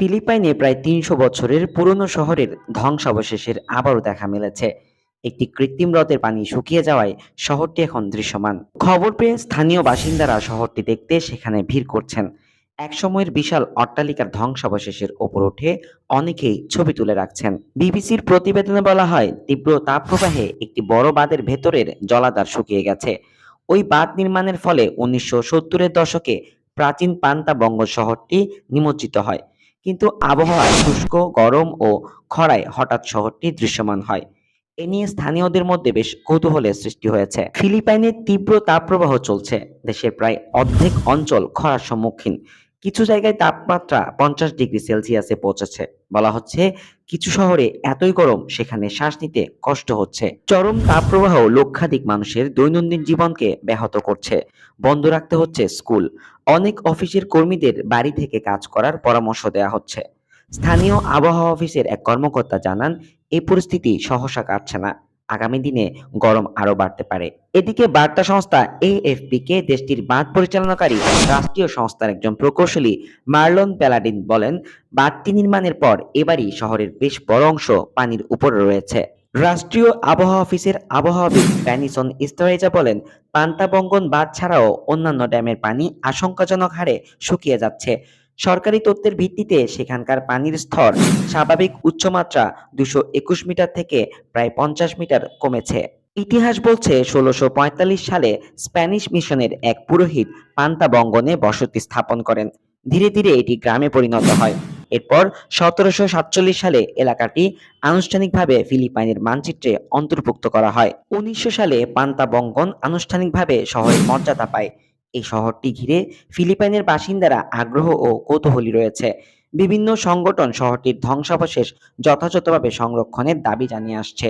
ফিলিপাইনে প্রায় তিনশো বছরের পুরনো শহরের ধ্বংসাবশেষের আবারও দেখা মিলেছে। একটি কৃত্রিম হ্রদের পানি শুকিয়ে যাওয়ায় শহরটি এখন দৃশ্যমান। খবর পেয়ে স্থানীয় বাসিন্দারা শহরটি দেখতে সেখানে ভিড় করছেন। একসময়ের বিশাল অট্টালিকার ধ্বংসাবশেষের ওপর উঠে অনেকেই ছবি তুলে রাখছেন। বিবিসির প্রতিবেদনে বলা হয়, তীব্র তাপপ্রবাহে একটি বড় বাঁধের ভেতরের জলাধার শুকিয়ে গেছে। ওই বাঁধ নির্মাণের ফলে উনিশশো সত্তরের দশকে প্রাচীন পান্তা বঙ্গ শহরটি নিমজ্জিত হয়। কিন্তু আবহাওয়া শুষ্ক, গরম ও খরায় হঠাৎ শহরটি দৃশ্যমান হয়। এ নিয়ে স্থানীয়দের মধ্যে বেশ কৌতূহলের সৃষ্টি হয়েছে। ফিলিপাইনে তীব্র তাপপ্রবাহ চলছে। দেশের প্রায় অর্ধেক অঞ্চল খরার সম্মুখীন। কিছু জায়গায় তাপমাত্রা পঞ্চাশ ডিগ্রি সেলসিয়াসে পৌঁছেছে। বলা হচ্ছে, কিছু শহরে এতই গরম, সেখানে শ্বাস নিতে কষ্ট হচ্ছে। চরম তাপপ্রবাহ লক্ষাধিক মানুষের দৈনন্দিন জীবনকে ব্যাহত করছে। বন্ধ রাখতে হচ্ছে স্কুল। অনেক অফিসের কর্মীদের বাড়ি থেকে কাজ করার পরামর্শ দেওয়া হচ্ছে। স্থানীয় আবহাওয়া অফিসের এক কর্মকর্তা জানান এই পরিস্থিতি সহসা কাটছে না। আগামী দিনে গরম আরও বাড়তে পারে। এদিকে বার্তা সংস্থা এএফপি কে দেশটির বাঁধ পরিচালনাকারী রাষ্ট্রীয় সংস্থার একজন প্রকৌশলী মার্লন প্যালাডিন বলেন, বাঁধটি নির্মাণের পর এবারই শহরের বেশ বড় অংশ পানির উপরে রয়েছে। রাষ্ট্রীয় আবহাওয়া অফিসের আবহাওয়াবিদ প্যানিসন ইস্তরেজা বলেন পান্তাবঙ্গন বাঁধ ছাড়াও অন্যান্য ড্যামের পানি আশঙ্কাজনক হারে শুকিয়ে যাচ্ছে। সরকারি তথ্যের ভিত্তিতে সেখানকার পানির স্তর স্বাভাবিক উচ্চমাত্রা দুশো একুশ মিটার থেকে প্রায় পঞ্চাশ মিটার কমেছে। ইতিহাস বলছে, ষোলোশো সালে স্প্যানিশ মিশনের এক পুরোহিত পান্তাবঙ্গনে বসতি স্থাপন করেন। ধীরে ধীরে এটি গ্রামে পরিণত হয়। এরপর সতেরোশো সাতচল্লিশ সালে এলাকাটি আনুষ্ঠানিকভাবে ফিলিপাইনের মানচিত্রে অন্তর্ভুক্ত করা হয়। উনিশশো সালে পান্তাবঙ্গন আনুষ্ঠানিকভাবে শহরের মর্যাদা পায়। এই শহরটি ঘিরে ফিলিপাইনের বাসিন্দারা আগ্রহ ও কৌতূহলী রয়েছে। বিভিন্ন সংগঠন শহরটির ধ্বংসাবশেষ যথাযথভাবে সংরক্ষণের দাবি জানিয়ে আসছে।